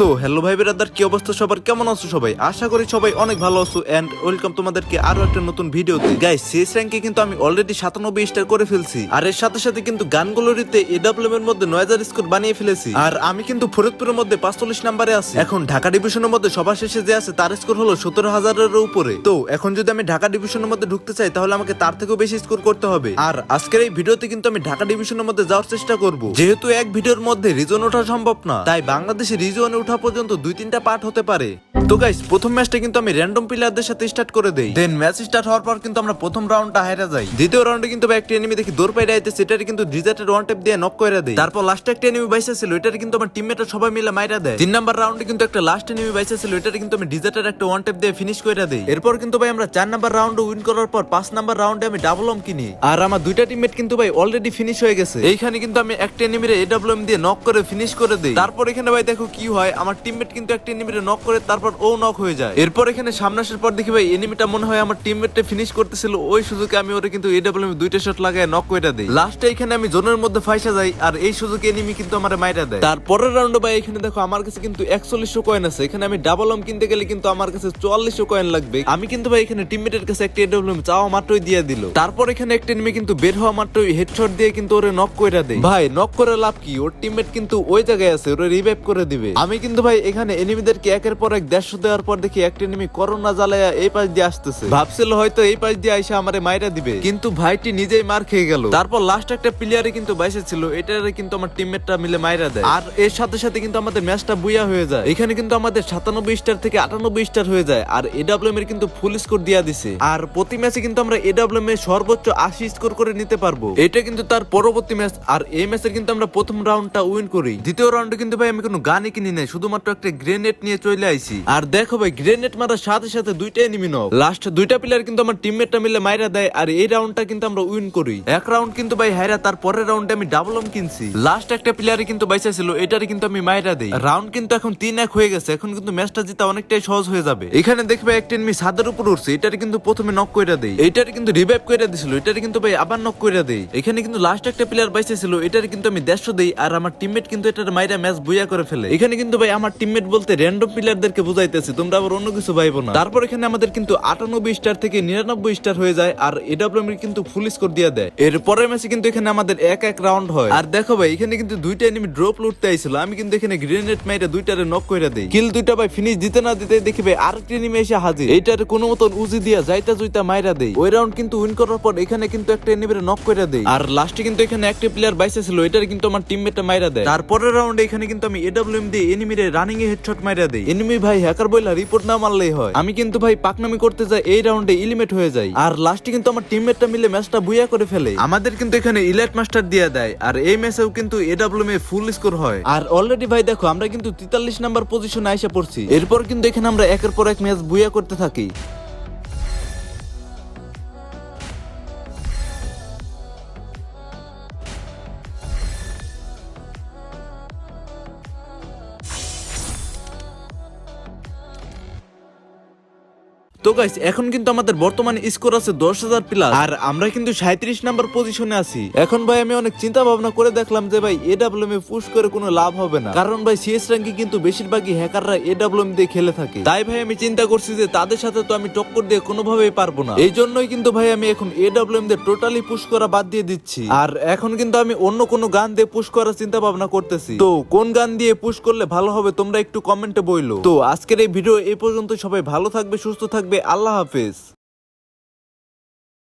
So hello ভাই brother কি অবস্থা সবার? কেমন আছো সবাই? আশা করি সবাই অনেক ভালো আছো এন্ড ওয়েলকাম তোমাদেরকে আরও একটা নতুন ভিডিওতে। গাইস শেষ র্যাঙ্কে কিন্তু আমি অলরেডি সাতানব্বই স্টার করে ফেলছি। আর এর সাথে সাথে কিন্তু গানগুলোরিতে এডাব্লিউএম এর মধ্যে নয় হাজার স্কোর বানিয়ে ফেলেছি। আর আমি কিন্তু ফরিদপুরের মধ্যে পাঁচচল্লিশ নাম্বারে আছি। এখন ঢাকা ডিভিশনের মধ্যে সবার শেষে যে আছে, তার স্কোর হলো সতেরো হাজারের উপরে। তো, এখন যদি আমি ঢাকা ডিভিশনের মধ্যে ঢুকতে চাই, তাহলে আমাকে তার থেকেও বেশি স্কোর করতে হবে। আর আজকের এই ভিডিওতে কিন্তু আমি ঢাকা ডিভিশনের মধ্যে যাওয়ার চেষ্টা করব। যেহেতু এক ভিডিওর মধ্যে রিজন ওঠা সম্ভব না, তাই বাংলাদেশে রিজনে পর্যন্ত দুই তিনটা পার্ট হতে পারে। তো গাইস প্রথম ম্যাচটা কিন্তু আমি র্যান্ডম প্লেয়ারদের সাথে স্টার্ট করে দেই। দেন ম্যাচ স্টার্ট হওয়ার পর কিন্তু আমরা প্রথম রাউন্ডটা হেরে যাই। দ্বিতীয় রাউন্ডে কিন্তু একটা এনিমি দেখি দৌড় পাইরে আইতে সেটারে কিন্তু ডিজার্টের ওয়ান টেপ দিয়ে নক করে দেই। তারপর লাস্টে একটা এনিমি বাইসা ছিল, এটারে কিন্তু আমার টিমমেটরা সবাই মিলে মাইরা দেয়। তিন নাম্বার রাউন্ডে কিন্তু একটা লাস্ট এনিমি বাইসা ছিল, এটারে কিন্তু আমি ডিজার্টের একটা ওয়ান টেপ দিয়ে ফিনিশ করে দেই। এরপর কিন্তু ভাই আমরা চার নাম্বার রাউন্ডে উইন করার পর পাঁচ নাম্বার রাউন্ডে আমি ডাবল অম কিনি। আর আমার দুইটা টিমমেট কিন্তু ভাই অলরেডি ফিনিশ হয়ে গেছে। এইখানে কিন্তু আমি একটা এনিমিরে এডব্লিউএম দিয়ে নক করে ফিনিশ করে দেই। তারপর এখানে ভাই দেখো কি হয়, আমার টিমমেট কিন্তু একটা এনিমিরে নক করে, তারপর ও নক হয়ে যায়। এরপর এখানে সামনে আসার পর দেখি ভাই এনিমিটা মনে হয় আমার টিমমেটটা ফিনিশ করতেছিল, ওই সুযোগে আমি ওরে কিন্তু এডব্লিউএম দুইটা শট লাগায় নক করে দেই। লাস্টে এখানে আমি জোনের মধ্যে ফাইসা যাই, আর এই সুযোগে এনিমি কিন্তু আমার মাইরা দেয়। তারপরের রাউন্ডে ভাই, এখানে দেখো আমার কাছে কিন্তু একচল্লিশশো কয়েন আছে। এখানে আমি ডাবল অম কিনতে গেলে কিন্তু আমার কাছে চুয়াল্লিশশো কয়েন লাগবে। আমি কিন্তু ভাই, এখানে টিমমেটের কাছে একটা এডব্লিউএম চাওয়া মাত্রই দিয়ে দিল। তারপর এখানে একটা এনিমি কিন্তু বের হওয়া মাত্রই হেডশট দিয়ে কিন্তু ওরে নক করে দেয়। ভাই নক করে লাভ কি? ওর টিমমেট কিন্তু ওই জায়গায় আছে, ওরে রিভাইভ করে দিবে। আমি কিন্তু ভাই, এখানে এনিমিদেরকে একের পর এক দেড়শো দেওয়ার পর দেখি একটা এনিমি করোনা জ্বালায়া এই পাশ দিয়ে আসতেছে। ভাবছিল হয়তো এই পাশ দিয়ে আইসা আমারে মাইরা দিবে। কিন্তু ভাইটি নিজেই মার খেয়ে গেল। তারপর লাস্ট একটা প্লেয়ারে কিন্তু বাইসে ছিল, এটারে কিন্তু আমার টিমমেটটা মিলে মাইরা দেয়। আর এর সাথে সাথে কিন্তু আমাদের ম্যাচটা বুইয়া হয়ে যায়। এখানে কিন্তু আমাদের সাতানব্বই স্টার থেকে আটানব্বই স্টার হয়ে যায়, আর এডাব্লিউএম এর কিন্তু ফুল স্কোর দিয়া দিছে। আর প্রতি ম্যাচে কিন্তু আমরা এডাব্লিউএম এর সর্বোচ্চ আশি স্কোর করে নিতে পারব। এটা কিন্তু তার পরবর্তী ম্যাচ আর এই ম্যাচে কিন্তু আমরা প্রথম রাউন্ডটা উইন করি। দ্বিতীয় রাউন্ডে কিন্তু ভাই আমি কোনো গানই কিনি নাই, শুধুমাত্র একটা গ্রেনেড নিয়ে চলে আইছি। আর দেখো ভাই গ্রেনেড মারার সাথে সাথে দুইটা এনিমি নক লাস্ট দুইটা প্লেয়ার কিন্তু আমার টিমমেটটা মিলে মাইরা দেয়, আর এই রাউন্ডটা কিন্তু আমরা উইন করি। এক রাউন্ড কিন্তু ভাই হাইরা তার পরের রাউন্ডে আমি ডাবল অম কিনছি। লাস্ট একটা প্লেয়ারে কিন্তু বাইসা ছিল এটারে কিন্তু আমি মাইরা দেই। রাউন্ড কিন্তু এখন তিন এক হয়ে গেছে, এখন কিন্তু ম্যাচটা জিতা অনেকটাই সহজ হয়ে যাবে। এখানে দেখবে একটা এনিমি ছাদের উপর উঠছে এটারে কিন্তু প্রথমে নক কইরা দেই। এটারে কিন্তু রিভাইভ কইরা দিছিল এটারে কিন্তু ভাই আবার নক কইরা দেই। এখানে কিন্তু লাস্ট একটা প্লেয়ার বাইসা ছিল এটারে কিন্তু আমি দেড়শো দেই, আর আমার টিমমেট কিন্তু এটার মাইরা ম্যাচ বুইয়া করে ফেলে। এখানে কিন্তু ভাই আমার টিমমেট বলতে র্যান্ডম প্লেয়ারদেরকে বুঝাইতেছি, তোমরা আবার অন্য কিছু ভাইবো না। তারপর এখানে আমাদের কিন্তু আটানব্বই স্টার থেকে নিরানব্বই স্টার হয়ে যায়, আর এডাব্লিউএম কিন্তু ফুল স্কোর দিয়ে দেয়। এর পরের ম্যাচে কিন্তু এখানে আমাদের এক এক রাউন্ড হয়। আর দেখো ভাই, এখানে কিন্তু দুইটা এনিমি ড্রপ লুটতে আইছিল। আমি কিন্তু এখানে গ্রেনেড মাইরা দুইটারে নক কইরা দেই। কিল দুইটা ভাই ফিনিশ দিতে না দিতে দেখি ভাই, আরেকটা এনিমি এসে হাজির। এইটারে কোনো মতন উজি দিয়া যাইতা জুইতা মাইরা দেই। ওই রাউন্ড কিন্তু উইন করার পর এখানে কিন্তু একটা এনিমিরে নক কইরা দেই। আর লাস্টে কিন্তু এখানে একটা প্লেয়ার বাইসে ছিল এটারে কিন্তু আমার টিমমেটটা মাইরা দেয়। তারপরের রাউন্ডে এখানে কিন্তু আমি এডব্লিউএম দিয়ে এনিমিরে রানিং এ হেডশট মাইরা দেই। এনিমি ভাই হ্যাকার বইলা রিপোর্ট না মারলেই হয়। আমি কিন্তু ভাই পাকনামি করতে যাই এই রাউন্ডে ইলিমেট হয়ে যাই। আর লাস্টে কিন্তু আমার টিমমেটটা মিলে ম্যাচটা বুয়া করে ফেলে। আমাদের কিন্তু এখানে ইলাইট মাস্টার দিয়ে দেয় আর এই ম্যাচেও কিন্তু এডাব্লিউএম এ ফুল স্কোর হয়। আর অলরেডি ভাই দেখো আমরা কিন্তু তেতাল্লিশ নাম্বার পজিশনে আইসা পড়ছি। এরপর কিন্তু এখানে আমরা একের পর এক ম্যাচ বুয়া করতে থাকি। তো গাইস এখন কিন্তু আমাদের বর্তমানে স্কোর আছে দশ হাজার প্লাস আর আমরা কিন্তু সাঁত্রিশ নাম্বার পজিশনে আছি। এখন ভাই আমি অনেক চিন্তা ভাবনা করে দেখলাম যে ভাই এডাব্লিউএম এ পুশ করে কোনো লাভ হবে না। কারণ ভাই সিএস র্যাঙ্কে কিন্তু বেশিরভাগই হ্যাকাররা এডাব্লিউএম দিয়ে খেলে থাকে। তাই ভাই আমি চিন্তা করছি যে তাদের সাথে তো আমি টক্কর দিয়ে কোনোভাবেই পারব না। এই জন্যই কিন্তু ভাই আমি এখন এডাব্লিউএম দিয়ে টোটালি পুশ করা বাদ দিয়ে দিচ্ছি। আর এখন কিন্তু আমি অন্য কোনো গান দিয়ে পুশ করার চিন্তা ভাবনা করতেছি। তো কোন গান দিয়ে পুশ করলে ভালো হবে তোমরা একটু কমেন্টে বইলো। তো আজকের এই ভিডিও এই পর্যন্ত সবাই ভালো থাকবে, সুস্থ থাকবে আল্লাহ হাফেজ।